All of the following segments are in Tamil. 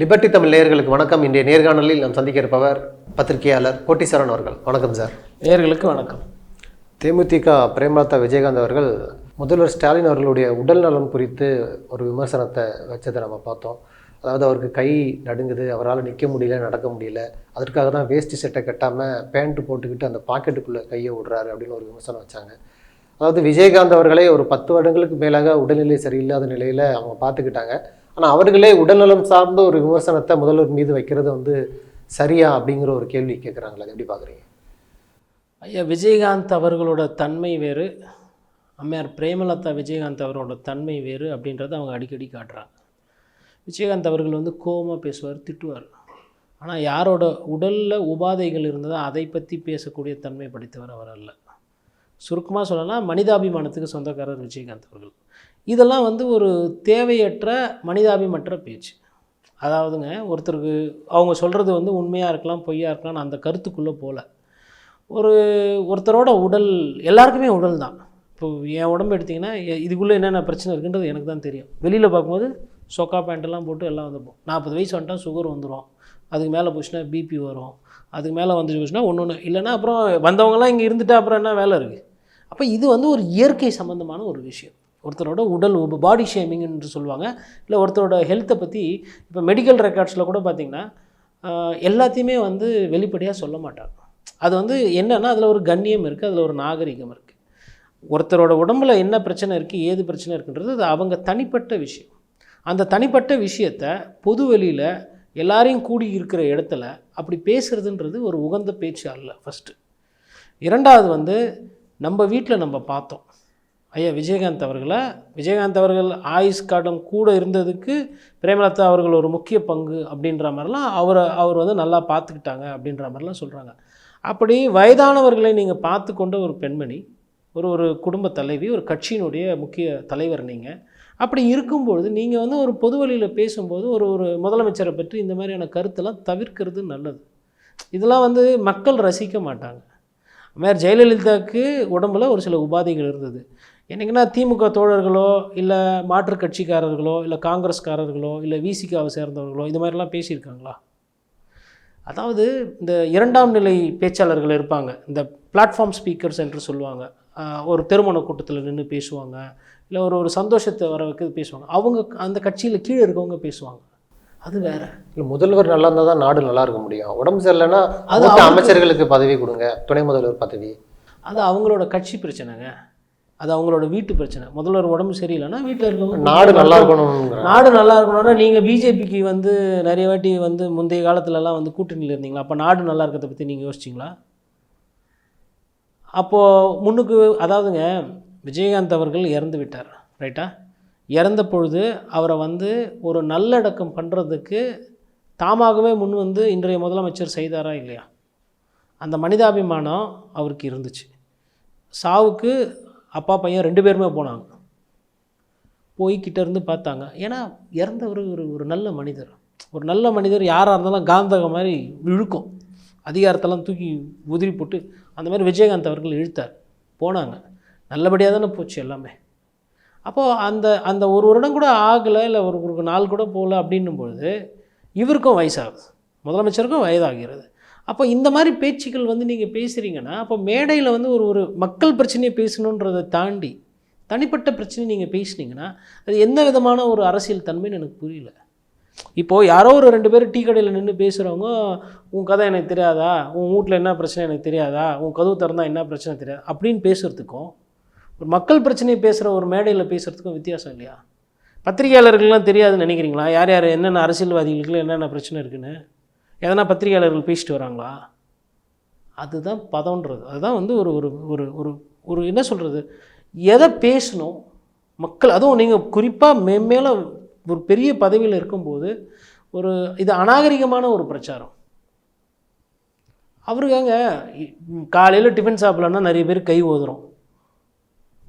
லிபர்டி தமிழ் நேயர்களுக்கு வணக்கம். இன்றைய நேர்காணலில் நாம் சந்திக்க இருப்பவர் பத்திரிகையாளர் கோட்டீஸ்வரன் அவர்கள். வணக்கம் சார். நேயர்களுக்கு வணக்கம். தேமுதிக பிரேமலதா விஜயகாந்த் அவர்கள் முதல்வர் ஸ்டாலின் அவர்களுடைய உடல் நலம் குறித்து ஒரு விமர்சனத்தை வச்சதை நம்ம பார்த்தோம். அதாவது அவருக்கு கை நடுங்குது அவரால் நிற்க முடியல நடக்க முடியல. அதற்காக தான் வேஷ்டி சட்டை கட்டாமல் பேண்ட் போட்டுக்கிட்டு அந்த பாக்கெட்டுக்குள்ளே கையை விடுறாரு அப்படின்னு ஒரு விமர்சனம் வச்சாங்க. அதாவது விஜயகாந்த் அவர்களே ஒரு பத்து வருடங்களுக்கு மேலாக உடல்நிலை சரியில்லாத நிலையில் அவங்க பார்த்துக்கிட்டாங்க. ஆனால் அவர்களே உடல்நலம் சார்ந்த ஒரு விமர்சனத்தை முதல்வர் மீது வைக்கிறது வந்து சரியா அப்படிங்கிற ஒரு கேள்வி கேட்குறாங்களே எப்படி பார்க்குறீங்க ஐயா விஜயகாந்த் அவர்களோட தன்மை வேறு. அம்மையார் பிரேமலதா விஜயகாந்த் அவரோட தன்மை வேறு அப்படின்றத அவங்க அடிக்கடி காட்டுறாங்க. விஜயகாந்த் அவர்கள் வந்து கோவமாக பேசுவார் திட்டுவார். ஆனால் யாரோட உடலில் உபாதைகள் இருந்ததோ அதை பற்றி பேசக்கூடிய தன்மை படைத்தவர் அவர் அல்ல. சுருக்கமாக சொல்லலாம் மனிதாபிமானத்துக்கு சொந்தக்காரர் விஜயகாந்த் அவர்கள். இதெல்லாம் வந்து ஒரு தேவையற்ற மனிதாபிமற்ற பேச்சு. அதாவதுங்க ஒருத்தருக்கு அவங்க சொல்கிறது வந்து உண்மையாக இருக்கலாம் பொய்யாக இருக்கலாம் அந்த கருத்துக்குள்ளே போகல ஒரு ஒருத்தரோட உடல் எல்லாருக்குமே உடல் தான். இப்போ என் உடம்பு எடுத்திங்கன்னா இதுக்குள்ளே என்னென்ன பிரச்சனை இருக்குன்றது எனக்கு தான் தெரியும். வெளியில் பார்க்கும்போது சொக்கா பேண்ட்டெல்லாம் போட்டு எல்லாம் வந்துப்போம் நாற்பது வயசு வந்துட்டால் சுகர் வந்துடும் அதுக்கு மேலே போச்சுன்னா பிபி வரும். அதுக்கு மேலே வந்துச்சு போச்சுன்னா ஒன்று ஒன்று இல்லைன்னா அப்புறம் வந்தவங்கலாம் இங்கே இருந்துட்டா அப்புறம் என்ன வேலை இருக்குது அப்போ இது வந்து ஒரு இயற்கை சம்மந்தமான ஒரு விஷயம். ஒருத்தரோட உடல் பாடி ஷேமிங் என்று சொல்லுவாங்க. இல்லை ஒருத்தரோட ஹெல்த்தை பற்றி இப்போ மெடிக்கல் ரெக்கார்ட்ஸில் கூட பார்த்திங்கன்னா எல்லாத்தையுமே வந்து வெளிப்படையாக சொல்ல மாட்டாங்க. அது வந்து என்னென்னா அதில் ஒரு கண்ணியம் இருக்குது அதில் ஒரு நாகரிகம் இருக்குது ஒருத்தரோட உடம்புல என்ன பிரச்சனை இருக்குது ஏது பிரச்சனை இருக்குன்றது அது அவங்க தனிப்பட்ட விஷயம். அந்த தனிப்பட்ட விஷயத்தை பொது வெளியில் எல்லாரையும் கூடி இருக்கிற இடத்துல அப்படி பேசுகிறதுன்றது ஒரு உகந்த பேச்சு அல்ல ஃபஸ்ட்டு இரண்டாவது வந்து நம்ம வீட்டில் நம்ம பார்த்தோம். ஐயா விஜயகாந்த் அவர்களை. விஜயகாந்த் அவர்கள் ஆயுஷ் காலம் கூட இருந்ததுக்கு பிரேமலதா அவர்கள் ஒரு முக்கிய பங்கு அப்படின்ற மாதிரிலாம் அவரை அவர் வந்து நல்லா பார்த்துக்கிட்டாங்க அப்படின்ற மாதிரிலாம் சொல்கிறாங்க அப்படி வயதானவர்களை நீங்கள் பார்த்து கொண்ட ஒரு பெண்மணி ஒரு ஒரு குடும்ப தலைவி ஒரு கட்சியினுடைய முக்கிய தலைவர் நீங்கள் அப்படி இருக்கும்பொழுது நீங்கள் வந்து ஒரு பொது வழியில் பேசும்போது ஒரு ஒரு முதலமைச்சரை பற்றி இந்த மாதிரியான கருத்தெல்லாம் தவிர்க்கிறது நல்லது. இதெல்லாம் வந்து மக்கள் ரசிக்க மாட்டாங்க. மேயர் ஜெயலலிதாவுக்கு உடம்புல ஒரு சில உபாதைகள் இருந்தது. என்னைக்குன்னா திமுக தோழர்களோ இல்லை மாற்றுக் கட்சிக்காரர்களோ இல்லை காங்கிரஸ்காரர்களோ இல்லை விசிகாவை சேர்ந்தவர்களோ இது மாதிரிலாம் பேசியிருக்காங்களா? அதாவது இந்த இரண்டாம் நிலை பேச்சாளர்கள் இருப்பாங்க. இந்த பிளாட்ஃபார்ம் ஸ்பீக்கர்ஸ் என்று சொல்லுவாங்க. ஒரு திருமண கூட்டத்தில் நின்று பேசுவாங்க. இல்லை ஒரு ஒரு சந்தோஷத்தை வர வைக்கிறது பேசுவாங்க. அவங்க அந்த கட்சியில் கீழே இருக்கவங்க பேசுவாங்க. அது வேற. இல்லை முதல்வர் நல்லா இருந்தால் தான் நாடு நல்லா இருக்க முடியும். உடம்பு சரியில்லைன்னா அது அமைச்சர்களுக்கு பதவி கொடுங்க. துணை முதல்வர் பதவி. அது அவங்களோட கட்சி பிரச்சனைங்க. அது அவங்களோட வீட்டு பிரச்சனை. முதல்வர் உடம்பு சரியில்லைன்னா வீட்டில் இருக்கவங்க நாடு நல்லா இருக்கணுங்கிற நாடு நல்லா இருக்கணும்னா நீங்கள் பிஜேபிக்கு வந்து நிறைய வாட்டி வந்து முந்தைய காலத்துலலாம் வந்து கூட்டணியில் இருந்தீங்களா? அப்போ நாடு நல்லா இருக்கிறத பற்றி நீங்கள் யோசிச்சிங்களா? அப்போது முன்னுக்கு அதாவதுங்க விஜயகாந்த் அவர்கள் இறந்து விட்டார். ரைட்டா இறந்த பொழுது அவரை வந்து ஒரு நல்லடக்கம் பண்ணுறதுக்கு தாமாகவே முன் வந்து இன்றைய முதலமைச்சர் செய்தாரா இல்லையா? அந்த மனிதாபிமானம் அவருக்கு இருந்துச்சு. சாவுக்கு அப்பா பையன் ரெண்டு பேருமே போனாங்க. போய் இருந்து பார்த்தாங்க. ஏன்னா இறந்தவர் ஒரு ஒரு நல்ல மனிதர். ஒரு நல்ல மனிதர் யாராக இருந்தாலும் காந்தகம் மாதிரி இழுக்கும். அதிகாரத்தெல்லாம் தூக்கி உதிரி போட்டு அந்த மாதிரி விஜயகாந்த் அவர்கள் இழுத்தார். போனாங்க. நல்லபடியாக தானே போச்சு எல்லாமே. அப்போது அந்த அந்த ஒரு வருடம் கூட ஆகலை இல்லை ஒரு ஒரு நாள் கூட போகல அப்படின்னும் பொழுது இவருக்கும் வயசாகுது. முதலமைச்சருக்கும் வயதாகிறது. அப்போ இந்த மாதிரி பேச்சுக்கள் வந்து நீங்கள் பேசுகிறீங்கன்னா அப்போ மேடையில் வந்து ஒரு ஒரு மக்கள் பிரச்சனையை பேசணுன்றதை தாண்டி தனிப்பட்ட பிரச்சனை நீங்கள் பேசுனீங்கன்னா அது எந்த விதமான ஒரு அரசியல் தன்மைன்னு எனக்கு புரியல. இப்போது யாரோ ஒரு ரெண்டு பேர் டீ கடையில் நின்று பேசுகிறவங்க உன் கதை எனக்கு தெரியாதா? உன் வீட்டில் என்ன பிரச்சனை எனக்கு தெரியாதா? உன் கதவு திறந்தால் என்ன பிரச்சனை தெரியாது அப்படின்னு பேசுகிறதுக்கும் ஒரு மக்கள் பிரச்சனையை பேசுகிற ஒரு மேடையில் பேசுகிறதுக்கும் வித்தியாசம் இல்லையா? பத்திரிகையாளர்கள்லாம் தெரியாதுன்னு நினைக்கிறீங்களா? யார் யார் என்னென்ன அரசியல்வாதிகளுக்கு என்னென்ன பிரச்சனை இருக்குன்னு? எதனா பத்திரிகையாளர்கள் பேசிட்டு வராங்களா? அதுதான் பதம்ன்றது. அதுதான் வந்து ஒரு ஒரு ஒரு ஒரு ஒரு என்ன சொல்கிறது எதை பேசணும்? மக்கள் அதுவும் நீங்கள் குறிப்பாக மேம்மேல ஒரு பெரிய பதவியில் இருக்கும்போது ஒரு இது அநாகரிகமான ஒரு பிரச்சாரம். அவருக்காங்க காலையில் டிஃபன் சாப்பிட்லன்னா நிறைய பேர் கை ஓதுறோம்.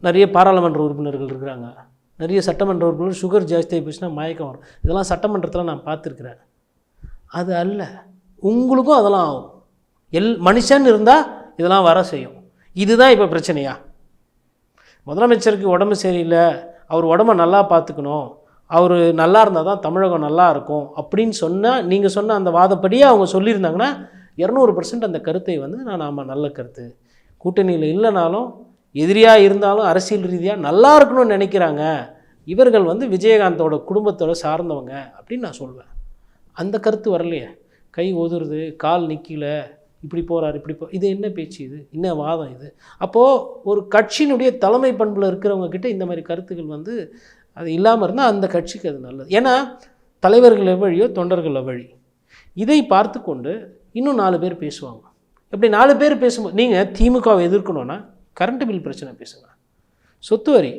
நிறைய பாராளுமன்ற உறுப்பினர்கள் இருக்கிறாங்க. நிறைய சட்டமன்ற உறுப்பினர் சுகர் ஜாஸ்தியாக போச்சுன்னா மயக்கம் வரும். இதெல்லாம் சட்டமன்றத்தில் நான் பார்த்துருக்குறேன். அது அல்ல. உங்களுக்கும் அதெல்லாம் ஆகும். எல் மனுஷன் இருந்தால் இதெல்லாம் வர செய்யும். இதுதான் இப்போ பிரச்சனையா? முதலமைச்சருக்கு உடம்பு சரியில்லை. அவர் உடம்ப நல்லா பார்த்துக்கணும். அவர் நல்லா இருந்தால் தான் தமிழகம் நல்லா இருக்கும் அப்படின்னு சொன்னால் நீங்கள் சொன்ன அந்த வாதப்படியே அவங்க சொல்லியிருந்தாங்கன்னா இரநூறு பர்சன்ட் அந்த கருத்தை வந்து நான் ஆமாம் நல்ல கருத்து. கூட்டணியில் இல்லைனாலும் எதிரியாக இருந்தாலும் அரசியல் ரீதியாக நல்லா இருக்கணும்னு நினைக்கிறாங்க. இவர்கள் வந்து விஜயகாந்தோட குடும்பத்தோட சார்ந்தவங்க அப்படின்னு நான் சொல்வேன். அந்த கருத்து வரலையே. கை ஒதுருது கால் நிற்கல இப்படி போகிறார் இப்படி போ இது என்ன பேச்சு இது? என்ன வாதம் இது? அப்போது ஒரு கட்சியினுடைய தலைமை பண்பில் இருக்கிறவங்கக்கிட்ட இந்த மாதிரி கருத்துக்கள் வந்து அது இல்லாமல் இருந்தால் அந்த கட்சிக்கு அது நல்லது. ஏன்னா தலைவர்கள் எவ்வழியோ தொண்டர்கள் எவ்வழி. இதை பார்த்து கொண்டு இன்னும் நாலு பேர் பேசுவாங்க. இப்படி நாலு பேர் பேசும்போது நீங்கள் திமுகவை எதிர்க்கணுன்னா கரண்ட் பில் பிரச்சனை பேசுங்க. சொத்து வரி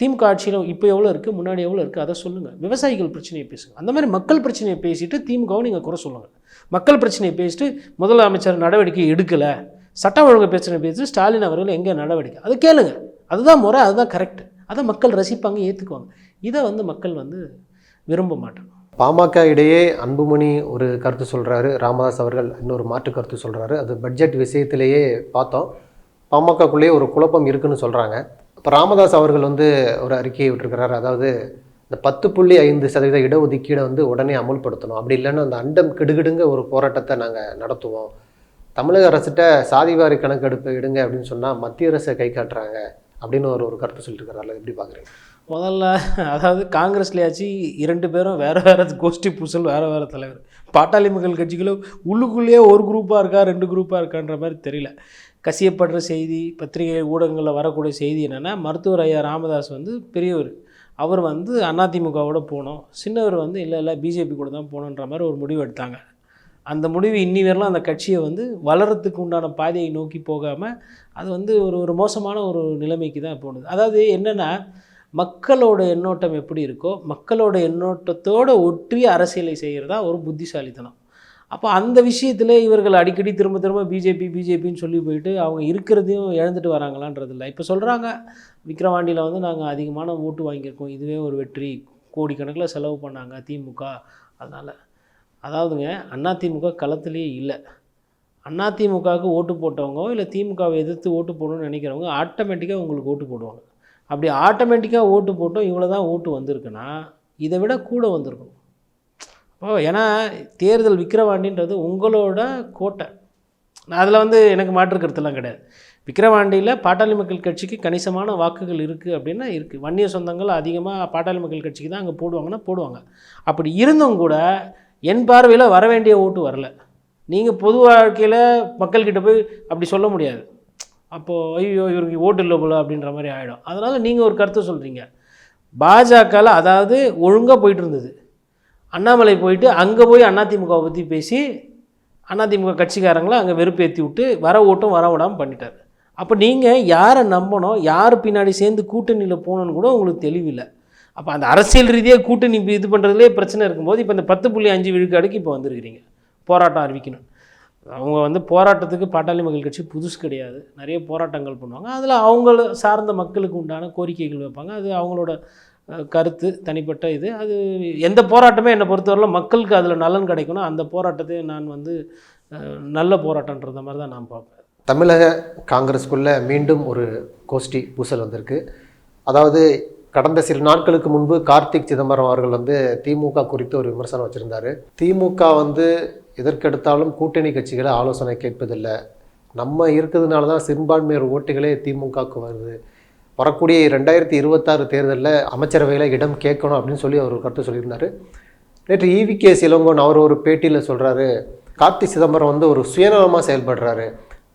திமுக ஆட்சியில் இப்போ எவ்வளோ இருக்குது முன்னாடி எவ்வளோ இருக்குது அதை சொல்லுங்கள் விவசாயிகள் பிரச்சனையை பேசுங்க. அந்த மாதிரி மக்கள் பிரச்சனையை பேசிட்டு திமுகவை நீங்கள் குறை சொல்லுங்கள் மக்கள் பிரச்சனையை பேசிட்டு முதலமைச்சர் நடவடிக்கை எடுக்கலை. சட்ட ஒழுங்கு பிரச்சனை பேசிட்டு ஸ்டாலின் அவர்கள் எங்கே நடவடிக்கை? அது கேளுங்க. அதுதான் முறை அதுதான் கரெக்ட் அதை மக்கள் ரசிப்பாங்க ஏற்றுக்குவாங்க இதை வந்து மக்கள் வந்து விரும்ப மாட்டாங்க. பாமக இடையே அன்புமணி ஒரு கருத்து சொல்கிறாரு ராமதாஸ் அவர்கள் இன்னொரு மாற்று கருத்து சொல்கிறாரு அது பட்ஜெட் விஷயத்திலேயே பார்த்தோம். பாமகக்குள்ளேயே ஒரு குழப்பம் இருக்குன்னு சொல்கிறாங்க இப்போ ராமதாஸ் அவர்கள் வந்து ஒரு அறிக்கையை விட்டுருக்கிறார். அதாவது இந்த பத்து புள்ளி ஐந்து சதவீத இடஒதுக்கீடை வந்து உடனே அமுல்படுத்தணும். அப்படி இல்லைன்னா அந்த அண்டம் கிடுகிடுங்க ஒரு போராட்டத்தை நாங்கள் நடத்துவோம். தமிழக அரசிட்ட சாதிவாரி கணக்கெடுப்பு எடுங்க அப்படின்னு சொன்னால் மத்திய அரசை கை காட்டுறாங்க அப்படின்னு ஒரு ஒரு கருத்து சொல்லிட்டு எப்படி பார்க்குறீங்க முதல்ல அதாவது காங்கிரஸ்லேயாச்சும் இரண்டு பேரும் வேறு வேறு கோஷ்டி பூசல் வேறு வேறு தலைவர். பாட்டாளி மக்கள் கட்சிகளும் உள்ளுக்குள்ளேயே ஒரு குரூப்பாக இருக்கா ரெண்டு குரூப்பாக இருக்கான்ற மாதிரி தெரியல. கசியப்படுற செய்தி பத்திரிகை ஊடகங்களில் வரக்கூடிய செய்தி என்னென்னா மருத்துவர் ஐயா ராமதாஸ் வந்து பெரியவர். அவர் வந்து அதிமுகவோட போனோம். சின்னவர் வந்து இல்லை இல்லை பிஜேபி கூட தான் போகணுன்ற மாதிரி ஒரு முடிவு எடுத்தாங்க. அந்த முடிவு இன்னி வரலாம் அந்த கட்சியை வந்து வளரத்துக்கு உண்டான பாதையை நோக்கி போகாமல் அது வந்து ஒரு ஒரு மோசமான ஒரு நிலைமைக்கு தான் போனது. அதாவது என்னென்னா மக்களோட எண்ணோட்டம் எப்படி இருக்கோ மக்களோட எண்ணோட்டத்தோடு ஒற்றி அரசியலை செய்கிறதா ஒரு புத்திசாலித்தனம். அப்போ அந்த விஷயத்தில் இவர்கள் அடிக்கடி திரும்ப திரும்ப பிஜேபி பிஜேபின்னு சொல்லி போயிட்டு அவங்க இருக்கிறதையும் இழந்துட்டு வராங்களான்றதில்ல. இப்போ சொல்கிறாங்க விக்ரவாண்டியில் வந்து நாங்கள் அதிகமான ஓட்டு வாங்கியிருக்கோம். இதுவே ஒரு வெற்றி. கோடிக்கணக்கில் செலவு பண்ணாங்க திமுக. அதனால் அதாவதுங்க அதிமுக களத்துலேயே இல்லை. அதிமுகவுக்கு ஓட்டு போட்டவங்க இல்லை திமுகவை எதிர்த்து ஓட்டு போடணும்னு நினைக்கிறவங்க ஆட்டோமேட்டிக்காக உங்களுக்கு ஓட்டு போடுவாங்க. அப்படி ஆட்டோமேட்டிக்காக ஓட்டு போட்டோம் இவ்வளோ தான் ஓட்டு வந்திருக்குன்னா இதை விட கூட வந்திருக்கணும். ஓ ஏன்னா தேர்தல் விக்கிரவாண்டின்றது உங்களோட கோட்டை. நான் அதில் வந்து எனக்கு மாற்று கருத்துலாம் கிடையாது. விக்கிரவாண்டியில் பாட்டாளி மக்கள் கட்சிக்கு கணிசமான வாக்குகள் இருக்குது அப்படின்னா இருக்குது வன்னிய சொந்தங்கள் அதிகமாக பாட்டாளி மக்கள் கட்சிக்கு தான் அங்கே போடுவாங்கன்னா போடுவாங்க. அப்படி இருந்தும் கூட என் பார்வையில் வர வேண்டிய ஓட்டு வரல. நீங்கள் பொது வாழ்க்கையில் மக்கள்கிட்ட போய் அப்படி சொல்ல முடியாது. அப்போது ஐயோ இவருக்கு ஓட்டு இல்லை போல அப்படின்ற மாதிரி ஆகிடும் அதனால் நீங்கள் ஒரு கருத்தை சொல்கிறீங்க பாஜகவில் அதாவது ஒழுங்காக போயிட்டு இருந்தது. அண்ணாமலை போயிட்டு அங்கே போய் அதிமுகவை பற்றி பேசி அதிமுக கட்சிக்காரங்களை அங்கே வெறுப்பேற்றி விட்டு வர ஓட்டும் வர விடாமல் பண்ணிட்டார். அப்போ நீங்கள் யாரை நம்பணும் யார் பின்னாடி சேர்ந்து கூட்டணியில் போகணுன்னு கூட உங்களுக்கு தெளிவில்லை அப்போ அந்த அரசியல் ரீதியாக கூட்டணி இது பண்ணுறதுலே பிரச்சனை இருக்கும்போது இப்போ இந்த பத்து புள்ளி அஞ்சு விழுக்காடுக்கு இப்போ வந்திருக்கிறீங்க. போராட்டம் அறிவிக்கணும். அவங்க வந்து போராட்டத்துக்கு பாட்டாளி மக்கள் கட்சி புதுசு கிடையாது. நிறைய போராட்டங்கள் பண்ணுவாங்க. அதில் அவங்கள சார்ந்த மக்களுக்கு உண்டான கோரிக்கைகள் வைப்பாங்க. அது அவங்களோட கருத்து தனிப்பட்ட இது. அது எந்த போராட்டமே என்னை பொறுத்தவரையில் மக்களுக்கு அதில் நலன் கிடைக்கணும் அந்த போராட்டத்தை நான் வந்து நல்ல போராட்டன்ற மாதிரி தான் நான் பார்ப்பேன். தமிழக காங்கிரஸ்க்குள்ளே மீண்டும் ஒரு கோஷ்டி பூசல் வந்திருக்கு. அதாவது கடந்த சில நாட்களுக்கு முன்பு கார்த்திக் சிதம்பரம் அவர்கள் வந்து திமுக குறித்து ஒரு விமர்சனம் வச்சுருந்தாரு. திமுக வந்து எதற்கெடுத்தாலும் கூட்டணி கட்சிகளை ஆலோசனை கேட்பதில்லை. நம்ம இருக்கிறதுனால தான் சிறுபான்மையர் ஓட்டுகளே திமுகவுக்கு வருது. வரக்கூடிய ரெண்டாயிரத்தி இருபத்தாறு தேர்தலில் அமைச்சரவையில் இடம் கேட்கணும் அப்படின்னு சொல்லி அவர் கருத்து சொல்லியிருந்தாரு. நேற்று இவி கே சிலங்கோன் அவர் ஒரு பேட்டியில் சொல்கிறாரு கார்த்தி சிதம்பரம் வந்து ஒரு சுயநலமாக செயல்படுறாரு.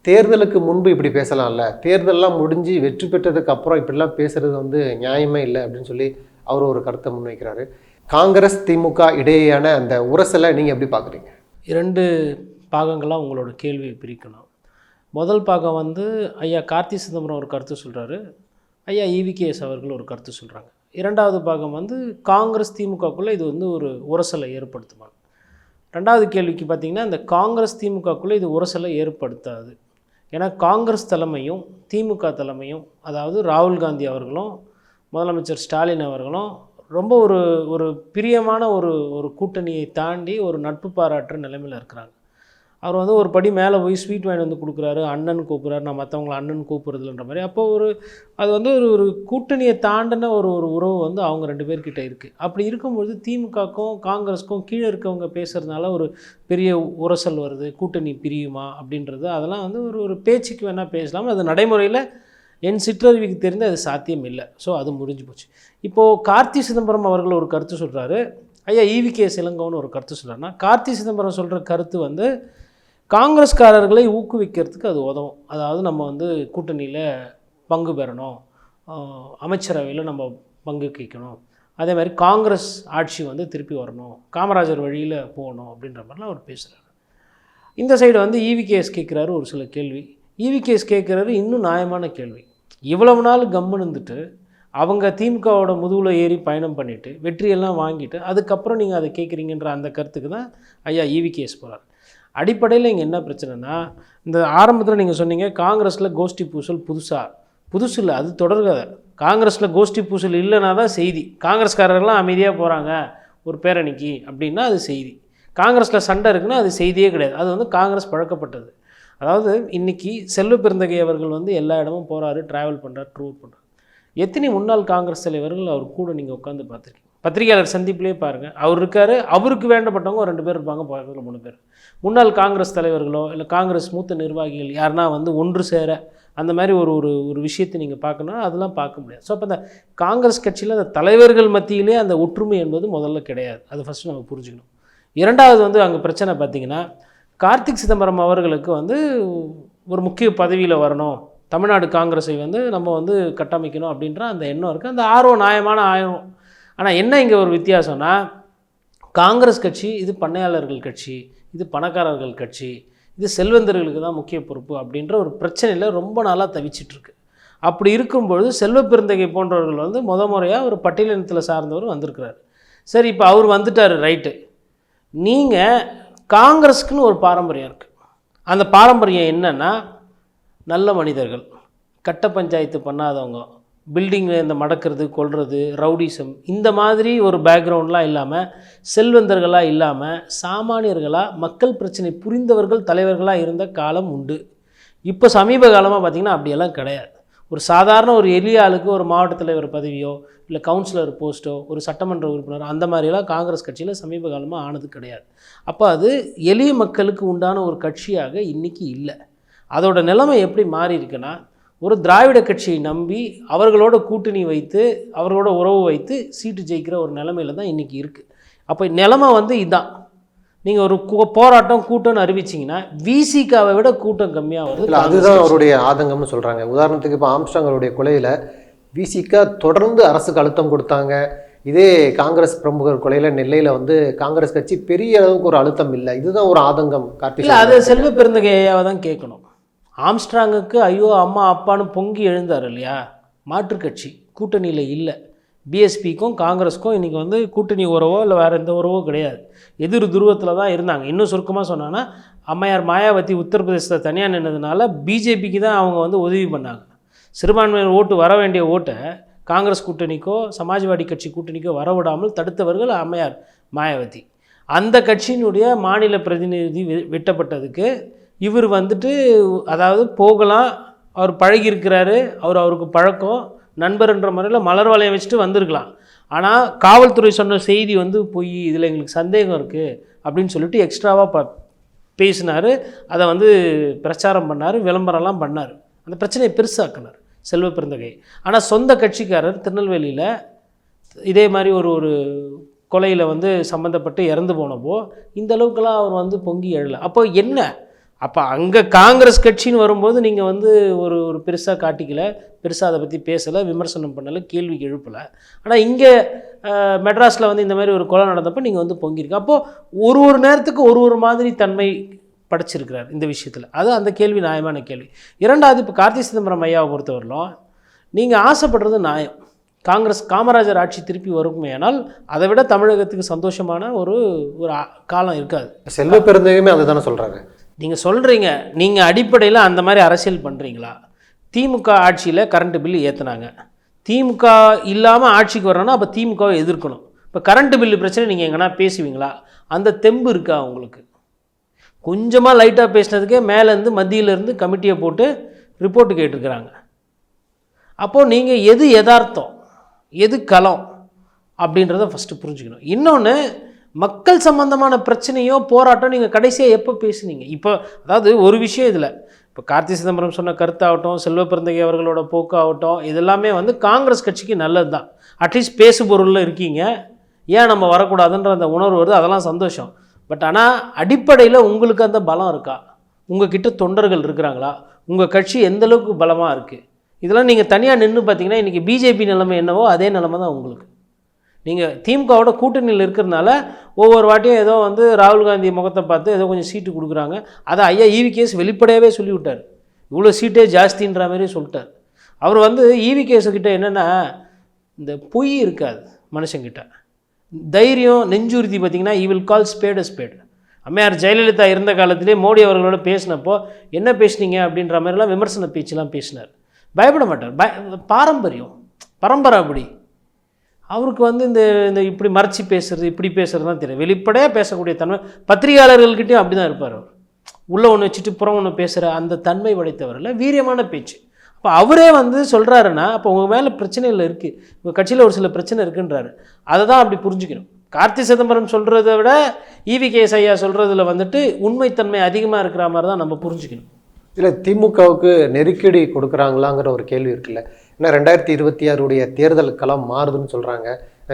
தேர்தலுக்கு முன்பு இப்படி பேசலாம்ல தேர்தலெலாம் முடிஞ்சு வெற்றி பெற்றதுக்கு அப்புறம் இப்படிலாம் பேசுறது வந்து நியாயமே இல்லை அப்படின்னு சொல்லி அவர் ஒரு கருத்தை முன்வைக்கிறாரு. காங்கிரஸ் திமுக இடையேயான அந்த உரசலை நீங்கள் எப்படி பார்க்குறீங்க? இரண்டு பாகங்களாக உங்களோட கேள்வியை பிரிக்கணும். முதல் பாகம் வந்து ஐயா கார்த்தி சிதம்பரம் ஒரு கருத்து சொல்கிறாரு ஐயா இவிகேஎஸ் அவர்கள் ஒரு கருத்து சொல்கிறாங்க இரண்டாவது பாகம் வந்து காங்கிரஸ் திமுகக்குள்ளே இது வந்து ஒரு உரசலை ஏற்படுத்துவாங்க ரெண்டாவது கேள்விக்கு பார்த்திங்கன்னா இந்த காங்கிரஸ் திமுகக்குள்ளே இது உரசலை ஏற்படுத்தாது. ஏன்னா காங்கிரஸ் தலைமையும் திமுக தலைமையும் அதாவது ராகுல் காந்தி அவர்களும் முதலமைச்சர் ஸ்டாலின் அவர்களும் ரொம்ப ஒரு ஒரு பிரியமான ஒரு ஒரு கூட்டணியை தாண்டி ஒரு நட்பு பாராட்டுற நிலைமையில் இருக்கிறாங்க. அவர் வந்து ஒரு படி மேலே போய் ஸ்வீட் வாங்கி வந்து கொடுக்குறாரு அண்ணன் கூப்பிட்றாரு நான் மற்றவங்கள அண்ணன் கூப்பிட்றதுன்ற மாதிரி. அப்போ ஒரு அது வந்து ஒரு ஒரு கூட்டணியை தாண்டின ஒரு ஒரு உறவு வந்து அவங்க ரெண்டு பேர்கிட்ட இருக்குது அப்படி இருக்கும்பொழுது திமுகக்கும் காங்கிரஸுக்கும் கீழே இருக்கவங்க பேசுகிறதுனால ஒரு பெரிய உரசல் வருது கூட்டணி பிரியுமா அப்படின்றது. அதெல்லாம் வந்து ஒரு ஒரு பேச்சுக்கு வேணால் பேசலாம்? அது நடைமுறையில் என் சிற்றறிவுக்கு தெரிந்து அது சாத்தியம் இல்லை. ஸோ அது முடிஞ்சு போச்சு. இப்போது கார்த்தி சிதம்பரம் அவர்கள் ஒரு கருத்து சொல்கிறாரு ஐயா ஈவி கே சிலங்கோன்னு ஒரு கருத்து சொல்கிறாருன்னா கார்த்தி சிதம்பரம் சொல்கிற கருத்து வந்து காங்கிரஸ்காரர்களை ஊக்குவிக்கிறதுக்கு அது உதவும். அதாவது நம்ம வந்து கூட்டணியில் பங்கு பெறணும். அமைச்சரவையில் நம்ம பங்கு கேட்கணும். அதே மாதிரி காங்கிரஸ் ஆட்சி வந்து திருப்பி வரணும். காமராஜர் வழியில் போகணும் அப்படின்ற மாதிரிலாம் அவர் பேசுகிறாரு இந்த சைடு வந்து ஈவிகேஎஸ் கேட்குறாரு ஒரு சில கேள்வி. ஈவிகேஎஸ் கேட்குறாரு இன்னும் நியாயமான கேள்வி. இவ்வளவு நாள் கம்முன்னு இருந்துட்டு அவங்க திமுகவோட முதுகில் ஏறி பயணம் பண்ணிவிட்டு வெற்றியெல்லாம் வாங்கிட்டு அதுக்கப்புறம் நீங்கள் அதை கேட்குறீங்கன்ற அந்த கருத்துக்கு தான் ஐயா ஈவிகேஎஸ் போகிறார் அடிப்படையில் இங்கே என்ன பிரச்சனைனா இந்த ஆரம்பத்தில் நீங்கள் சொன்னீங்க காங்கிரஸில் கோஷ்டி பூசல் புதுசாக புதுசு இல்லை அது தொடர்கதை. காங்கிரஸில் கோஷ்டி பூசல் இல்லைனா தான் செய்தி. காங்கிரஸ்காரர்கள்லாம் அமைதியாக போகிறாங்க ஒரு பேரணிக்கு அப்படின்னா அது செய்தி. காங்கிரஸில் சண்டை இருக்குன்னா அது செய்தியே கிடையாது. அது வந்து காங்கிரஸ் பழக்கப்பட்டது. அதாவது இன்றைக்கி செல்வ பெருந்தகை அவர்கள் வந்து எல்லா இடமும் போகிறாரு ட்ராவல் பண்ணுறாரு டூர் பண்ணுறாரு எத்தனை முன்னாள் காங்கிரஸ் தலைவர்கள் அவர் கூட நீங்கள் உட்காந்து பார்த்துருக்கீங்க? பத்திரிகையாளர் சந்திப்பிலே பாருங்கள் அவர் இருக்கார் அவருக்கு வேண்டப்பட்டவங்க ஒரு ரெண்டு பேர் இருப்பாங்க பக்கத்தில் மூணு பேர். முன்னாள் காங்கிரஸ் தலைவர்களோ இல்லை காங்கிரஸ் மூத்த நிர்வாகிகள் யாருன்னா வந்து ஒன்று சேர அந்த மாதிரி ஒரு ஒரு ஒரு விஷயத்தை நீங்கள் பார்க்கணும்னா அதெல்லாம் பார்க்க முடியாது. ஸோ அப்போ அந்த காங்கிரஸ் கட்சியில் அந்த தலைவர்கள் மத்தியிலே அந்த ஒற்றுமை என்பது முதல்ல கிடையாது. அது ஃபஸ்ட்டு நம்ம புரிஞ்சுக்கணும். இரண்டாவது வந்து அங்கே பிரச்சனை பார்த்தீங்கன்னா கார்த்திக் சிதம்பரம் அவர்களுக்கு வந்து ஒரு முக்கிய பதவியில் வரணும். தமிழ்நாடு காங்கிரஸை வந்து நம்ம வந்து கட்டமைக்கணும் அப்படின்ற அந்த எண்ணம் இருக்குது அந்த ஆர்வம் நியாயமான ஆயம் ஆனால் என்ன இங்கே ஒரு வித்தியாசம்னா காங்கிரஸ் கட்சி இது பண்ணையாளர்கள் கட்சி இது பணக்காரர்கள் கட்சி இது செல்வந்தர்களுக்கு தான் முக்கிய பொறுப்பு அப்படின்ற ஒரு பிரச்சனையில் ரொம்ப நாளாக தவிச்சிட்ருக்கு. அப்படி இருக்கும்பொழுது செல்வ பெருந்தகை போன்றவர்கள் வந்து முத முறையாக ஒரு பட்டியலினத்தில் சார்ந்தவர் வந்திருக்கிறார். சரி இப்போ அவர் வந்துட்டார் ரைட்டு. நீங்கள் காங்கிரஸுக்குன்னு ஒரு பாரம்பரியம் இருக்குது அந்த பாரம்பரியம் என்னென்னா நல்ல மனிதர்கள் கட்ட பஞ்சாயத்து பண்ணாதவங்க பில்டிங்கில் இந்த மடக்கிறது கொள்வது ரவுடிசம் இந்த மாதிரி ஒரு பேக்ரவுண்ட்லாம் இல்லாமல் செல்வந்தர்களாக இல்லாமல் சாமானியர்களாக மக்கள் பிரச்சனை புரிந்தவர்கள் தலைவர்களாக இருந்த காலம் உண்டு. இப்போ சமீப காலமாக பார்த்திங்கன்னா அப்படியெல்லாம் கிடையாது. ஒரு சாதாரண ஒரு எளிய ஆளுக்கு ஒரு மாவட்ட தலைவர் பதவியோ இல்லை கவுன்சிலர் போஸ்ட்டோ ஒரு சட்டமன்ற உறுப்பினர் அந்த மாதிரிலாம் காங்கிரஸ் கட்சியில் சமீப காலமாக ஆனது கிடையாது. அப்போ அது எளிய மக்களுக்கு உண்டான ஒரு கட்சியாக இன்றைக்கி இல்லை. அதோட நிலைமை எப்படி மாறி இருக்குன்னா ஒரு திராவிட கட்சியை நம்பி அவர்களோட கூட்டணி வைத்து அவர்களோட உறவு வைத்து சீட்டு ஜெயிக்கிற ஒரு நிலைமையில தான் இன்றைக்கி இருக்குது அப்போ நிலைமை வந்து இதான். நீங்கள் ஒரு போராட்டம் கூட்டம்னு அறிவிச்சிங்கன்னா விசிகாவை விட கூட்டம் கம்மியாக வருது. இல்லை அதுதான் அவருடைய ஆதங்கம்னு சொல்கிறாங்க உதாரணத்துக்கு இப்போ ஆம்ஸ்டாங் அவருடைய கொலையில் விசிகா தொடர்ந்து அரசுக்கு அழுத்தம் கொடுத்தாங்க. இதே காங்கிரஸ் பிரமுகர் கொலையில் நெல்லையில் வந்து காங்கிரஸ் கட்சி பெரிய அளவுக்கு ஒரு அழுத்தம் இல்லை. இதுதான் ஒரு ஆதங்கம் கார்த்திக் அது செல்வ பெருந்தகை ஐயாவை தான் கேட்கணும். ஆம்ஸ்ட்ராங்குக்கு ஐயோ அம்மா அப்பான்னு பொங்கி எழுந்தார் இல்லையா? மாற்றுக்கட்சி கூட்டணியில் இல்லை. பிஎஸ்பிக்கும் காங்கிரஸுக்கும் இன்றைக்கி வந்து கூட்டணி உறவோ இல்லை வேறு எந்த உறவோ கிடையாது. எதிர் துருவத்தில் தான் இருந்தாங்க. இன்னும் சுருக்கமாக சொன்னான்னா அம்மையார் மாயாவதி உத்தரப்பிரதேசத்தில் தனியாக நின்றதுனால பிஜேபிக்கு தான் அவங்க வந்து உதவி பண்ணாங்க. சிறுபான்மையினர் ஓட்டு வர வேண்டிய ஓட்டை காங்கிரஸ் கூட்டணிக்கோ சமாஜ்வாடி கட்சி கூட்டணிக்கோ வரவிடாமல் தடுத்தவர்கள் அம்மையார் மாயாவதி. அந்த கட்சியினுடைய மாநில பிரதிநிதி வெ- வெட்டப்பட்டதுக்கு இவர் வந்துட்டு அதாவது போகலாம் அவர் பழகியிருக்கிறாரு அவர் அவருக்கு பழக்கம் நண்பர்ன்ற முறையில் மலர் வளையம் வச்சுட்டு வந்திருக்கலாம். ஆனால் காவல்துறை சொன்ன செய்தி வந்து பொய் இதில் எங்களுக்கு சந்தேகம் இருக்குது அப்படின்னு சொல்லிட்டு எக்ஸ்ட்ராவாக ப பேசினார். அதை வந்து பிரச்சாரம் பண்ணார் விளம்பரம்லாம் பண்ணார். அந்த பிரச்சனையை பெருசாக்குனார் செல்வ பிறந்தகை ஆனால் சொந்த கட்சிக்காரர் திருநெல்வேலியில் இதே மாதிரி ஒரு ஒரு கொலையில் வந்து சம்மந்தப்பட்டு இறந்து போனப்போ இந்த அளவுக்குலாம் அவர் வந்து பொங்கி எழல. அப்போ என்ன? அப்போ அங்கே காங்கிரஸ் கட்சின்னு வரும்போது நீங்கள் வந்து ஒரு ஒரு பெருசாக காட்டிக்கல பெருசாக அதை பற்றி பேசலை விமர்சனம் பண்ணலை கேள்விக்கு எழுப்பலை. ஆனால் இங்கே மெட்ராஸில் வந்து இந்த மாதிரி ஒரு கொலை நடந்தப்போ நீங்கள் வந்து பொங்கியிருக்கு அப்போது ஒரு ஒரு நேரத்துக்கு ஒரு ஒரு மாதிரி தன்மை படைச்சிருக்கிறார் இந்த விஷயத்தில். அது அந்த கேள்வி நியாயமான கேள்வி. இரண்டாவது இப்போ கார்த்தி சிதம்பரம் ஐயாவை பொறுத்தவரையிலும் நீங்கள் ஆசைப்படுறது நியாயம். காங்கிரஸ் காமராஜர் ஆட்சி திருப்பி வருமேனால் அதை விட தமிழகத்துக்கு சந்தோஷமான ஒரு ஒரு காலம் இருக்காது. செல்வ பெருந்தகையுமே அதை தானே சொல்கிறாங்க நீங்கள் சொல்கிறீங்க நீங்கள் அடிப்படையில் அந்த மாதிரி அரசியல் பண்ணுறீங்களா திமுக ஆட்சியில் கரண்ட்டு பில்லு ஏற்றுனாங்க திமுக இல்லாமல் ஆட்சிக்கு வரணும்னா அப்போ திமுகவை எதிர்க்கணும். இப்போ கரண்ட்டு பில்லு பிரச்சனை நீங்கள் எங்கன்னா பேசுவீங்களா? அந்த தெம்பு இருக்கா உங்களுக்கு? கொஞ்சமாக லைட்டாக பேசினதுக்கே மேலேருந்து மத்தியிலேருந்து கமிட்டியை போட்டு ரிப்போர்ட்டு கேட்டிருக்கிறாங்க. அப்போது நீங்கள் எது யதார்த்தம் எது களம் அப்படின்றத ஃபஸ்ட்டு புரிஞ்சுக்கணும். இன்னொன்று மக்கள் சம்பந்தமான பிரச்சனையோ போராட்டம் நீங்கள் கடைசியாக எப்போ பேசுனீங்க? இப்போ அதாவது ஒரு விஷயம் இதில். இப்போ கார்த்தி சிதம்பரம் சொன்ன கருத்தாகட்டும் செல்வ பிறந்தகை அவர்களோட போக்காகட்டும் இதெல்லாமே வந்து காங்கிரஸ் கட்சிக்கு நல்லது தான் அட்லீஸ்ட் பேசு பொருளில் இருக்கீங்க. ஏன் நம்ம வரக்கூடாதுன்ற அந்த உணர்வு வருது அதெல்லாம் சந்தோஷம். பட் ஆனால் அடிப்படையில் உங்களுக்கு அந்த பலம் இருக்கா? உங்கள் கிட்ட தொண்டர்கள் இருக்கிறாங்களா? உங்கள் கட்சி எந்த அளவுக்கு பலமாக இருக்குது இதெல்லாம் நீங்கள் தனியாக நின்று பார்த்தீங்கன்னா இன்றைக்கி பிஜேபி நிலைமை என்னவோ அதே நிலைமை தான் உங்களுக்கு. நீங்கள் திமுகவோட கூட்டணியில் இருக்கிறதுனால ஒவ்வொரு வாட்டியும் ஏதோ வந்து ராகுல் காந்தி முகத்தை பார்த்து ஏதோ கொஞ்சம் சீட்டு கொடுக்குறாங்க. அதை ஐயா ஈவி கேஸ் வெளிப்படையாகவே சொல்லிவிட்டார். இவ்வளோ சீட்டே ஜாஸ்தின்ற மாதிரி சொல்லிட்டார். அவர் வந்து ஈவி கேஸுக்கிட்ட என்னென்னா இந்த பொய் இருக்காது மனுஷங்கிட்ட தைரியம் நெஞ்சுறுதி பார்த்தீங்கன்னா he will call spade spade அம்மையார் ஜெயலலிதா இருந்த காலத்திலே மோடி அவர்களோட பேசினப்போ என்ன பேசுனீங்க? அப்படின்ற மாதிரிலாம் விமர்சன பேச்செலாம் பேசினார். பயப்பட மாட்டார். பய பாரம்பரியம். பரம்பரை அப்படி. அவருக்கு வந்து இந்த இந்த இப்படி மறைச்சி பேசுறது இப்படி பேசுறது தான் தெரியும். வெளிப்படையாக பேசக்கூடிய தன்மை பத்திரிகையாளர்கள்கிட்டையும் அப்படி தான் இருப்பார் அவர். உள்ளே ஒன்று வச்சுட்டு புறம் ஒன்று பேசுகிற அந்த தன்மை படைத்தவரில் வீரியமான பேச்சு. அப்போ அவரே வந்து சொல்கிறாருன்னா அப்போ உங்கள் மேலே பிரச்சனைகள் இருக்குது உங்கள் கட்சியில் ஒரு சில பிரச்சனை இருக்குன்றாரு. அதை தான் அப்படி புரிஞ்சுக்கணும். கார்த்தி சிதம்பரம் சொல்கிறத விட ஈவி கேஸ் ஐயா சொல்கிறதுல வந்துட்டு உண்மைத்தன்மை அதிகமாக இருக்கிற மாதிரி தான் நம்ம புரிஞ்சுக்கணும். இல்லை திமுகவுக்கு நெருக்கடி கொடுக்குறாங்களாங்கிற ஒரு கேள்வி இருக்குல்ல. ஏன்னா ரெண்டாயிரத்தி இருபத்தி ஆறுடைய தேர்தல் களம் மாறுதுன்னு சொல்கிறாங்க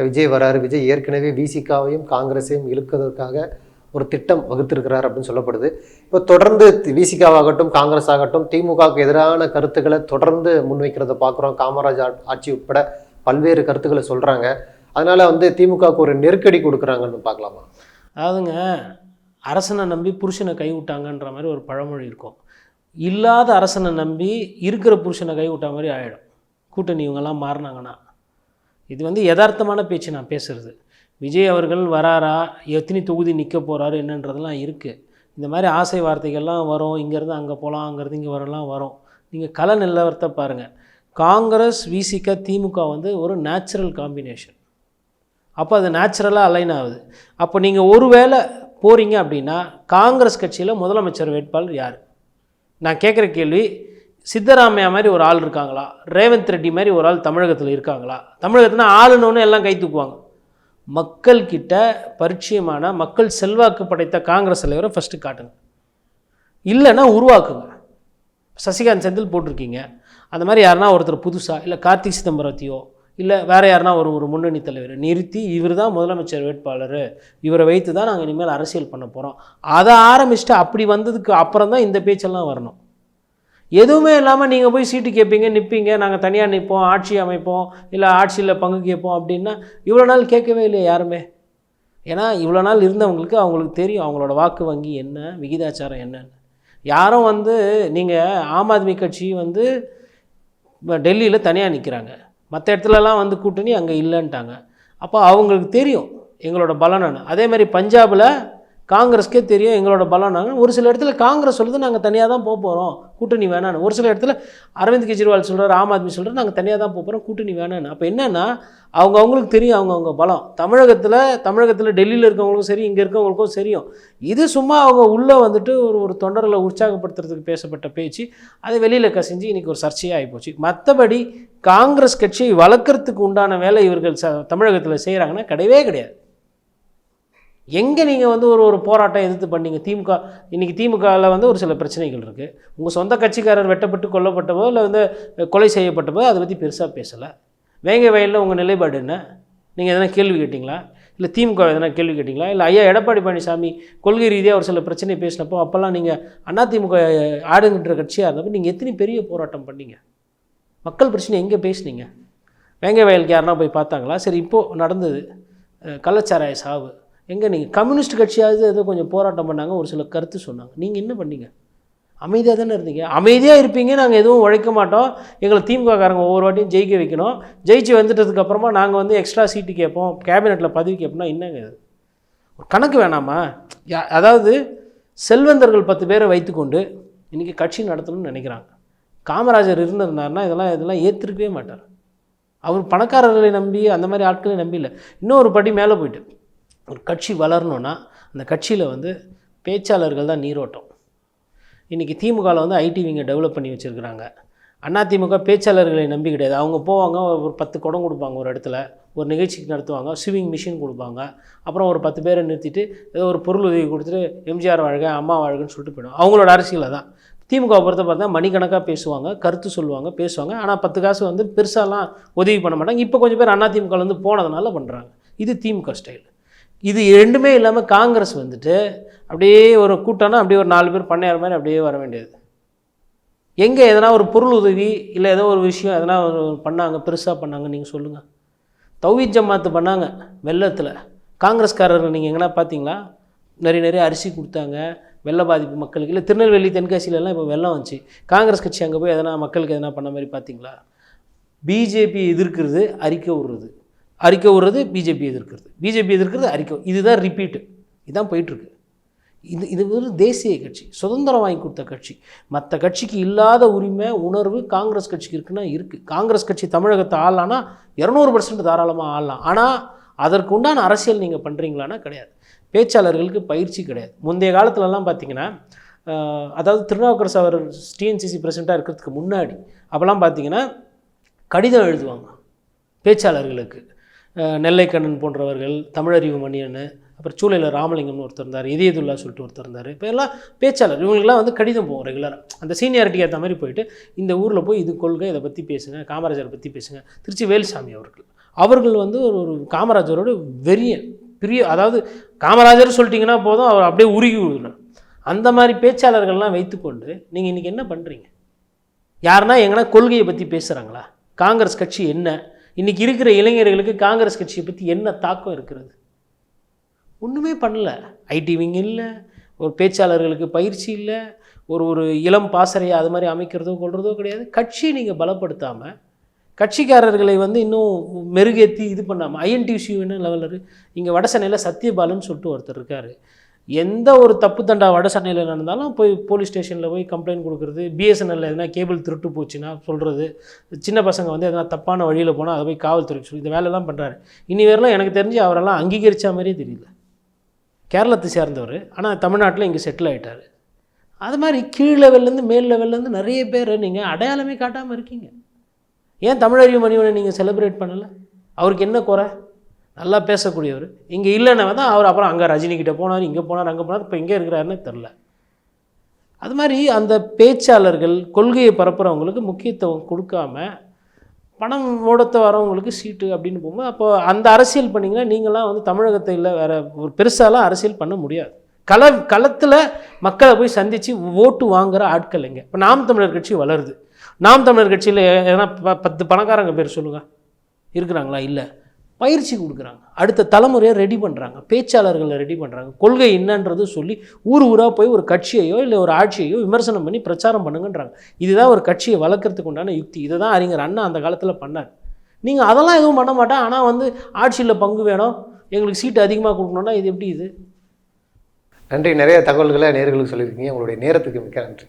விஜய் வராரு. விஜய் ஏற்கனவே விசிகாவையும் காங்கிரஸையும் இழுக்கிறதுக்காக ஒரு திட்டம் வகுத்திருக்கிறார் அப்படின்னு சொல்லப்படுது. இப்போ தொடர்ந்து விசிகாவாகட்டும் காங்கிரஸ் ஆகட்டும் திமுகவுக்கு எதிரான கருத்துக்களை தொடர்ந்து முன்வைக்கிறத பார்க்குறோம். காமராஜ் ஆட்சி உட்பட பல்வேறு கருத்துக்களை சொல்கிறாங்க அதனால் வந்து திமுகவுக்கு ஒரு நெருக்கடி கொடுக்குறாங்கன்னு பார்க்கலாமா? அதாவதுங்க அரசனை நம்பி புருஷனை கைவிட்டாங்கன்ற மாதிரி ஒரு பழமொழி இருக்கும். இல்லாத அரசனை நம்பி இருக்கிற புருஷனை கைவிட்ட மாதிரி ஆகிடும் கூட்டணி இவங்கெல்லாம் மாறினாங்கன்னா. இது வந்து யதார்த்தமான பேச்சு நான் பேசுகிறது விஜய் அவர்கள் வராரா? எத்தனை தொகுதி நிற்க போகிறாரு என்னன்றதெல்லாம் இருக்குது இந்த மாதிரி ஆசை வார்த்தைகள்லாம் வரும். இங்கேருந்து அங்கே போகலாம் அங்கேருந்து இங்கே வரலாம் வரும். நீங்கள் கல நிலவரத்தை பாருங்கள் காங்கிரஸ் விசிக திமுக வந்து ஒரு நேச்சுரல் காம்பினேஷன் அப்போ அது நேச்சுரலாக அலைன் ஆகுது. அப்போ நீங்கள் ஒருவேளை போகிறீங்க அப்படின்னா காங்கிரஸ் கட்சியில் முதலமைச்சர் வேட்பாளர் யார்? நான் கேட்குற கேள்வி சித்தராமையா மாதிரி ஒரு ஆள் இருக்காங்களா? ரேவந்த் ரெட்டி மாதிரி ஒரு ஆள் தமிழகத்தில் இருக்காங்களா? தமிழகத்தில் ஆளுநோன்னு எல்லாம் கை தூக்குவாங்க. மக்கள்கிட்ட பரிச்சயமான மக்கள் செல்வாக்கு படைத்த காங்கிரஸ் தலைவரை ஃபஸ்ட்டு காட்டுங்க. இல்லைன்னா உருவாக்குங்க. சசிகாந்த் செந்தில் போட்டிருக்கீங்க. அந்த மாதிரி யாருன்னா ஒருத்தர் புதுசாக இல்லை கார்த்திக் சிதம்பரத்தையோ இல்லை வேறு யாருன்னா ஒரு ஒரு முன்னணி தலைவர். நிறுத்தி இவர் தான் முதலமைச்சர் வேட்பாளர். இவரை வைத்து தான் நாங்கள் இனிமேல் அரசியல் பண்ண போகிறோம் அதை ஆரம்பிச்சுட்டு அப்படி வந்ததுக்கு அப்புறம் தான் இந்த பேச்செல்லாம் வரணும். எதுவுமே இல்லாமல் நீங்கள் போய் சீட்டு கேட்பீங்க நிற்பீங்க நாங்கள் தனியாக நிற்போம் ஆட்சி அமைப்போம் இல்லை ஆட்சியில் பங்கு கேட்போம் அப்படின்னா இவ்வளோ நாள் கேட்கவே இல்லையா யாருமே? ஏன்னா இவ்வளோ நாள் இருந்தவங்களுக்கு அவங்களுக்கு தெரியும் அவங்களோட வாக்கு வங்கி என்ன விகிதாச்சாரம் என்னன்னு. யாரும் வந்து நீங்கள் ஆம் ஆத்மி கட்சி வந்து டெல்லியில் தனியாக நிற்கிறாங்க மற்ற இடத்துலலாம் வந்து கூட்டணி அங்கே இல்லைன்ட்டாங்க. அப்போ அவங்களுக்கு தெரியும் எங்களோட பலனானு அதே மாதிரி பஞ்சாபில் காங்கிரஸ்க்கே தெரியும் எங்களோட பலனானு ஒரு சில இடத்துல காங்கிரஸ் சொல்லுது நாங்கள் தனியாக தான் போக போகிறோம் கூட்டணி வேணான்னு. ஒரு சில இடத்துல அரவிந்த் கெஜ்ரிவால் சொல்கிறார் ஆம் ஆத்மி சொல்கிறார் நாங்கள் தனியாக தான் போக போகிறோம் கூட்டணி வேணான்னு. அப்போ என்னென்னா அவங்க அவங்களுக்கு தெரியும் அவங்கவுங்க பலம். தமிழகத்தில் தமிழகத்தில் டெல்லியில் இருக்கவங்களுக்கும் சரி இங்கே இருக்கவங்களுக்கும் சரியும் இது சும்மா அவங்க உள்ளே வந்துட்டு ஒரு ஒரு தொண்டர்களை உற்சாகப்படுத்துறதுக்கு பேசப்பட்ட பேச்சு. அதை வெளியில் கசிஞ்சு இன்றைக்கி ஒரு சர்ச்சையாக ஆகிப்போச்சு மற்றபடி காங்கிரஸ் கட்சியை வளர்க்குறதுக்கு உண்டான வேலை இவர்கள் ச தமிழகத்தில் செய்கிறாங்கன்னா கிடையவே கிடையாது. எங்கே நீங்கள் வந்து ஒரு ஒரு போராட்டம் எதிர்த்து பண்ணீங்க? திமுக இன்றைக்கி திமுகவில் வந்து ஒரு சில பிரச்சனைகள் இருக்குது உங்கள் சொந்த கட்சிக்காரர் வெட்டப்பட்டு கொல்லப்பட்டவோ இல்லை வந்து கொலை செய்யப்பட்டபோ அதை பற்றி பெருசாக பேசலை. வேங்க வயலில் உங்கள் நிலைப்பாடு என்ன? நீங்கள் எதனா கேள்வி கேட்டிங்களா? இல்லை திமுக எதனா கேள்வி கேட்டிங்களா? இல்லை ஐயா எடப்பாடி பழனிசாமி கொள்கை ரீதியாக ஒரு சில பிரச்சனை பேசினப்போ அப்போல்லாம் நீங்கள் அதிமுக ஆடுகின்ற கட்சியாக இருந்தப்போ நீங்கள் எத்தனை பெரிய போராட்டம் பண்ணீங்க? மக்கள் பிரச்சனை எங்கே பேசுனீங்க? வேங்க வயலுக்கு யாருன்னா போய் பார்த்தாங்களா? சரி இப்போது நடந்தது கள்ளச்சாராய சாவு. எங்கே நீங்கள் கம்யூனிஸ்ட் கட்சியாவது ஏதோ கொஞ்சம் போராட்டம் பண்ணாங்க ஒரு சில கருத்து சொன்னாங்க. நீங்கள் என்ன பண்ணீங்க? அமைதியாக தானே இருந்தீங்க. அமைதியாக இருப்பீங்க நாங்கள் எதுவும் உழைக்க மாட்டோம். எங்களை திமுககாரங்க ஒவ்வொரு வாட்டியும் ஜெயிக்க வைக்கணும். ஜெயிச்சு வந்துட்டதுக்கப்புறமா நாங்கள் வந்து எக்ஸ்ட்ரா சீட்டு கேட்போம் கேபினெட்டில் பதவி கேட்போம்னா என்னங்க அது ஒரு கணக்கு வேணாமா? யா- அதாவது செல்வந்தர்கள் பத்து பேரை வைத்துக்கொண்டு இன்றைக்கி கட்சி நடத்தணும்னு நினைக்கிறாங்க. காமராஜர் இருந்திருந்தாருன்னா இதெல்லாம் இதெல்லாம் ஏற்றுக்கவே மாட்டார். அவர் பணக்காரர்களை நம்பி அந்த மாதிரி ஆட்களை நம்பி இல்லை. இன்னொரு படி மேலே போயிட்டு. ஒரு கட்சி வளரணும்னா அந்த கட்சியில் வந்து பேச்சாளர்கள் தான் நீரோட்டம். இன்றைக்கி திமுகவில் வந்து ஐடி விங்க டெவலப் பண்ணி வச்சுருக்குறாங்க. அதிமுக பேச்சாளர்களை நம்பி கிடையாது. அவங்க போவாங்க ஒரு பத்து குடம் கொடுப்பாங்க ஒரு இடத்துல. ஒரு நிகழ்ச்சிக்கு நடத்துவாங்க ஸ்விமிங் மிஷின் கொடுப்பாங்க. அப்புறம் ஒரு பத்து பேரை நிறுத்திட்டு ஏதோ ஒரு பொருள் உதவி கொடுத்துட்டு எம்ஜிஆர் வாழ்க அம்மா வாழ்கன்னு சொல்லிட்டு போயிடும். அவங்களோட அரசியலை தான். திமுக பொறுத்த பார்த்தா மணிக்கணக்காக பேசுவாங்க கருத்து சொல்லுவாங்க பேசுவாங்க. ஆனால் பத்து காசு வந்து பெருசாலாம் உதவி பண்ண மாட்டாங்க. இப்போ கொஞ்சம் பேர் அதிமுக வந்து போனதுனால பண்ணுறாங்க இது திமுக ஸ்டைல் இது ரெண்டுமே இல்லாமல் காங்கிரஸ் வந்துட்டு அப்படியே ஒரு கூட்டம்னா அப்படியே ஒரு நாலு பேர் பண்ணையார் மாதிரி அப்படியே வர வேண்டியது. எங்கே எதனா ஒரு பொருள் உதவி இல்லை ஏதோ ஒரு விஷயம் எதனா ஒரு பண்ணாங்க பெருசாக பண்ணாங்க நீங்கள் சொல்லுங்கள் தௌவி ஜமாத்து பண்ணாங்க வெள்ளத்தில். காங்கிரஸ்காரர்கள் நீங்கள் எங்கன்னா பார்த்தீங்களா நிறைய நிறைய அரிசி கொடுத்தாங்க வெள்ள பாதிப்பு மக்களுக்கு. இல்லை திருநெல்வேலி தென்காசியிலலாம் இப்போ வெள்ளம் வந்துச்சு. காங்கிரஸ் கட்சி அங்கே போய் எதனா மக்களுக்கு எதனா பண்ண மாதிரி பார்த்தீங்களா பிஜேபி எதிர்க்கிறது அறிக்கை விடுறது. அறிக்கை விடுறது பிஜேபி எதிர்க்கிறது. பிஜேபி எதிர்க்கிறது அறிக்கை. இதுதான் ரிப்பீட்டு இதுதான் போயிட்டுருக்கு. இது இது ஒரு தேசிய கட்சி சுதந்திரம் வாங்கி கொடுத்த கட்சி. மற்ற கட்சிக்கு இல்லாத உரிமை உணர்வு காங்கிரஸ் கட்சிக்கு இருக்குன்னா இருக்குது காங்கிரஸ் கட்சி தமிழகத்தை ஆளலான்னா இரநூறு பர்சன்ட் தாராளமாக ஆளலாம். ஆனால் அதற்கு உண்டான அரசியல் நீங்கள் பண்ணுறீங்களான்னா கிடையாது. பேச்சாளர்களுக்கு பயிற்சி கிடையாது. முந்தைய காலத்துலலாம் பார்த்தீங்கன்னா அதாவது திருநாவுக்கரசு அவர் டிஎன்சிசி பிரசிடெண்ட்டாக இருக்கிறதுக்கு முன்னாடி அப்போல்லாம் பார்த்தீங்கன்னா கடிதம் எழுதுவாங்க. பேச்சாளர்களுக்கு. நெல்லைக்கண்ணன் போன்றவர்கள் தமிழறிவு மணியன் அப்புறம் சூளையில் ராமலிங்கம்னு ஒருத்தர் இருந்தார் இதயதுல்லா சொல்லிட்டு ஒருத்தர் இருந்தார். இப்போ எல்லாம் பேச்சாளர் இவங்களுக்குலாம் வந்து கடிதம் போகும் ரெகுலராக அந்த சீனியாரிட்டிக்கு ஏற்ற மாதிரி போயிட்டு இந்த ஊரில் போய் இது கொள்கை இதை பற்றி பேசுங்க காமராஜரை பற்றி பேசுங்க. திருச்சி வேலுசாமி அவர்கள். அவர்கள் வந்து ஒரு ஒரு காமராஜரோட வெறிய பிரிய அதாவது காமராஜர் சொல்லிட்டிங்கன்னா போதும் அவர் அப்படியே உருகி விடுறார் அந்த மாதிரி பேச்சாளர்கள்லாம் வைத்துக்கொண்டு நீங்கள் இன்றைக்கி என்ன பண்ணுறீங்க யாருன்னா எங்கன்னா கொள்கையை பற்றி பேசுகிறாங்களா காங்கிரஸ் கட்சி என்ன? இன்றைக்கி இருக்கிற இளைஞர்களுக்கு காங்கிரஸ் கட்சியை பற்றி என்ன தாக்கம் இருக்கிறது? ஒன்றுமே பண்ணல. ஐடி விங் இல்லை ஒரு பேச்சாளர்களுக்கு பயிற்சி இல்லை ஒரு ஒரு இளம் பாசறையை அது மாதிரி அமைக்கிறதோ கொள்றதோ கிடையாது. கட்சியை நீங்கள் பலப்படுத்தாமல் கட்சிக்காரர்களை வந்து இன்னும் மெருகேற்றி இது பண்ணாமல் ஐஎன்டிசி என்ன லெவலர் இங்கே வடசென்னையில் சத்யபாலன் சொல்லிட்டு ஒருத்தர் இருக்கார். எந்த ஒரு தப்பு தண்டா வட சென்னையில் நடந்தாலும் போய் போலீஸ் ஸ்டேஷனில் போய் கம்ப்ளைண்ட் கொடுக்குறது பிஎஸ்என்எல்ல எதனா கேபிள் திருட்டு போச்சுன்னா சொல்கிறது சின்ன பசங்க வந்து எதனா தப்பான வழியில் போனால் அதை போய் காவல்துறைக்கு சொல்லி இந்த வேலையெல்லாம் பண்ணுறாரு இனி வரலாம் எனக்கு தெரிஞ்சு அவரெல்லாம் அங்கீகரித்த மாதிரியே தெரியல. கேரளத்தை சேர்ந்தவர் ஆனால் தமிழ்நாட்டில் இங்கே செட்டில் ஆகிட்டார் அது மாதிரி கீழ் லெவல்லேருந்து மேல் லெவல்லேருந்து நிறைய பேர் நீங்கள் அடையாளமே காட்டாமல் இருக்கீங்க. ஏன் தமிழறிவு மணிவனை நீங்கள் செலிப்ரேட் பண்ணலை? அவருக்கு என்ன குறை? நல்லா பேசக்கூடியவர். இங்கே இல்லைன்னா தான் அவர் அப்புறம் அங்கே ரஜினிக்கிட்ட போனார் இங்கே போனார் அங்கே போனார் இப்போ எங்கே இருக்கிறாருன்னு தெரில அது மாதிரி அந்த பேச்சாளர்கள் கொள்கையை பரப்புகிறவங்களுக்கு முக்கியத்துவம் கொடுக்காம பணம் ஓடத்த வரவங்களுக்கு சீட்டு அப்படின்னு போகும்போது அப்போ அந்த அரசியல் பண்ணிங்கன்னா நீங்களாம் வந்து தமிழகத்தை இல்லை வேறு ஒரு பெருசாலாம் அரசியல் பண்ண முடியாது. கள களத்தில் மக்களை போய் சந்தித்து ஓட்டு வாங்குற ஆட்கள் எங்க? இப்போ நாம் தமிழர் கட்சி வளருது. நாம் தமிழர் கட்சியில் எதனா ப- பத்து பணக்காரங்க பேர் சொல்லுங்கள் இருக்கிறாங்களா? இல்லை. பயிற்சி கொடுக்குறாங்க. அடுத்த தலைமுறையை ரெடி பண்ணுறாங்க பேச்சாளர்களை ரெடி பண்ணுறாங்க கொள்கை என்னன்றது சொல்லி ஊர் ஊராக போய் ஒரு கட்சியையோ இல்லை ஒரு ஆட்சியையோ விமர்சனம் பண்ணி பிரச்சாரம் பண்ணுங்கன்றாங்க. இதுதான் ஒரு கட்சியை வளர்க்குறதுக்கு உண்டான யுக்தி. இதை தான் அறிஞர் அண்ணா அந்த காலத்தில் பண்ணார். நீங்கள் அதெல்லாம் எதுவும் பண்ண மாட்டேன். ஆனால் வந்து ஆட்சியில் பங்கு வேணும். எங்களுக்கு சீட்டு அதிகமாக கொடுக்கணுன்னா இது எப்படி இது? நன்றி. நிறைய தகவல்களை நேர்களுக்கு சொல்லியிருக்கீங்க. உங்களுடைய நேரத்துக்கு மிக்க நன்றி.